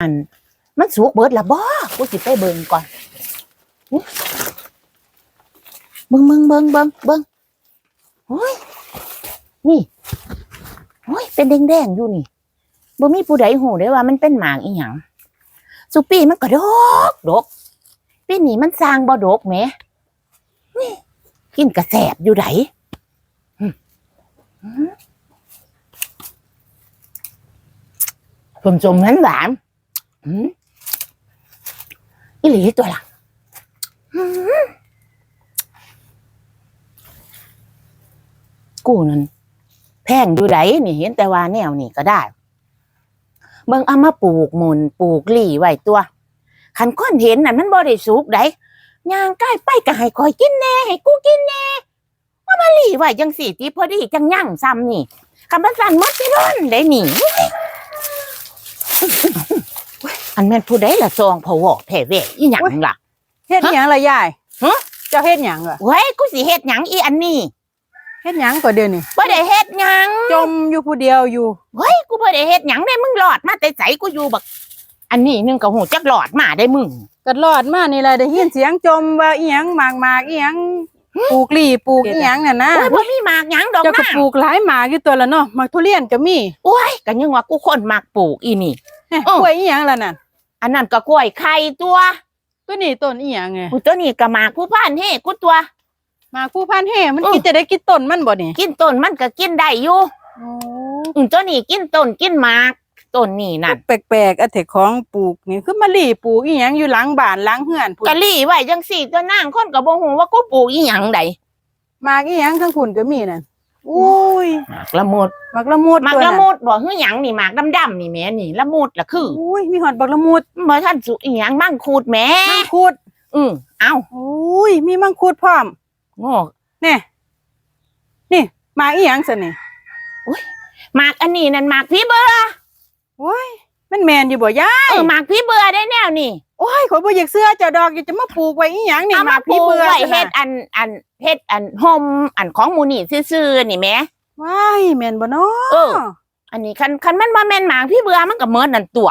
อันมันสุกเบิดละบ่กูสิไปเบิ่งก่อนเบิ่งเบิ่งเบิ่งเบิ่งเบิ่งโอ้ยนี่โอ้ยเป็นแดงๆอยู่นี่บ่มีผู้ใดหูได้ว่ามันเป็นหมากอีหยังสุปีมันก็ดกดกปีนี้มันสร้างบ่ดกแหมนี่กินกระแสบอยู่ไดอืมอืมสมๆหวาน อืมอีหลีตัวละอืมกูนั่นแพงอยู่ไดนี่เห็นแต่ว่าแนวนี่ก็ได้ เบิ่งเอามาปลูกหมุนปลูกหลี่ไว้ตัวคันคนเห็นน่ะมันบ่ได้สุกได้ย่างใกล้ไปก็ให้คอยกินแน่ให้กูกินแน่ว่ามาหลี่ไว้จังสี่ติพอดีจังยั่งซ้ำนี่คำว่าสั่นมดที่นั่นได้หนี อันแม่นผู้ใดล่ะซองพะวอกแผ่เวะอีหยังล่ะ เฮ็ดหยังล่ะยายฮะ เจ้าเฮ็ดหยังล่ะเว้ยกูสิเฮ็ดหยังอีอันนี้เฮ็ดหยังก็เดี๋ยวนี้บ่ได้เฮ็ดหยังจมอยู่ผู้เดียวอยู่เฮ้ยกูบ่ได้เฮ็ดหยังได้มึงหลอดมาแต่ไสกูอยู่บักอันนี้นึงก็หูจักหลอดมาได้มึง ก็รอดมานี่แหละได้ยินเสียงจมว่าอีหยังหมากหมากอีหยังปลูกหลี่ปลูกอีหยังน่ะนะโอ้ยบ่มีหมากหยังดอกเจ้าก็นะปลูกหลายหมากอยู่ตัวละเนาะหมากทุเรียนก็มีโอ้ยก็ยังว่ากูคนมักปลูกอีนี่เฮ้ยเออกล้วยอีหยังล่ะนั่น อันนั้นก็กล้วยไข่ตัวตัวนี้ต้นอีหยังไงกูตัวนี้ก็หมากผู้พันเฮกูตัวหมากผู้พันแห่มันเออ กินจะได้กินต้นมันบ่นี่กินต้นมันก็กินได้อยู่โอ้อืมตัวนี้กินต้นกินหมากต้นนี่นั่นแปลกๆอะเถกของปลูกนี่คือมะลี่ปลูกอีหยังอยู่หลังบ้านหลังเฮือนพุ่นก็ลี่ไว้จังสี่ตัวนางคนก็บ่ฮู้ว่ากูปลูกอีหยังใดหมากอีหยังทั้งพุ่นก็มีนั่น อุ้ยหมากละมุดหมากละมุดหมากตัวละนั้นมุดบ่ฮือหยังนี่หมากดำๆนี่แหม่นี่ละมุดล่ะคืออุ้ยมีหอดบักละมุดบ่ทันสุอีหยังมังคูดแหม่มังคุดอือเอ้าอุ้ยมีมังคุดพร้อมโง่นี่นี่หมากอีหยังซะนี่หมากอันนี้นั่นหมากพี่เบื่อโอ้ยมันแมนอยู่บ่ยายเออหมากพี่เบื่อได้แนวนี่ โอ้ยข่อยบ่อยากเสื้อเจ้าดอกอยากจะมาปลูกไว้อีหยังนี่เอาหมามากปลูพี่กเบื่อไว้ซะเฮ็ดนะอันอันเฮ็ดอันโฮมอันของหมูนี่ซื่อๆนี่แหม่ว้ายแม่นบ่เนาะเออ อันนี้คันคันมันบ่แม่นหมากพี่เบื่อมันก็เหมือนนั่นตัว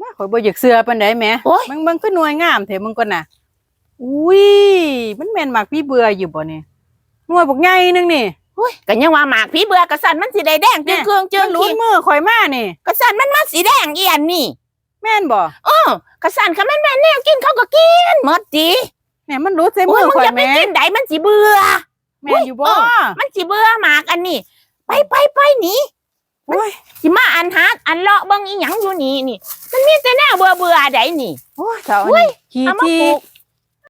มาข่อยบ่อยากเสื้อปานใดแหมโอ้ย มึงเบิ่งคือหน่วยงามแท้มึงก่อนน่ะอุ้ยมันแม่นหมากพี่เบื่ออยู่บ่นี่หน่วยบักใหญ่นึงนี่โอ้ยก็ยังว่าหมากพี่เบื่อกระสันมันสีแดงๆเนี่จึงยเครื่องจึมังนหลุขี้ดมือข่อยมานี่กระสันมันมาสีแดงอีอันนี่ แม่นบ่เออกระสันคันมันแม่นแนวกินเขาก็กินหมดจีเนี่ยมันหลุดใส่โอ้มืยอมึงข่อยอย่าไปแหม่กินไดมันสิเบื่อ แม่นอยู่บ่เออ มันสิเบื่อหมากอันนี้ ไปไปไปหนีโอ้ยสิมาอันหาอันเลาะเบิ่งอีหยังอยู่นี่นี่ มันมีแต่แนวเบื่อเบื่อๆใดนี่ โอ้ยเจ้าอันโอ้ยนี้ขี้เอามาที่ปลูก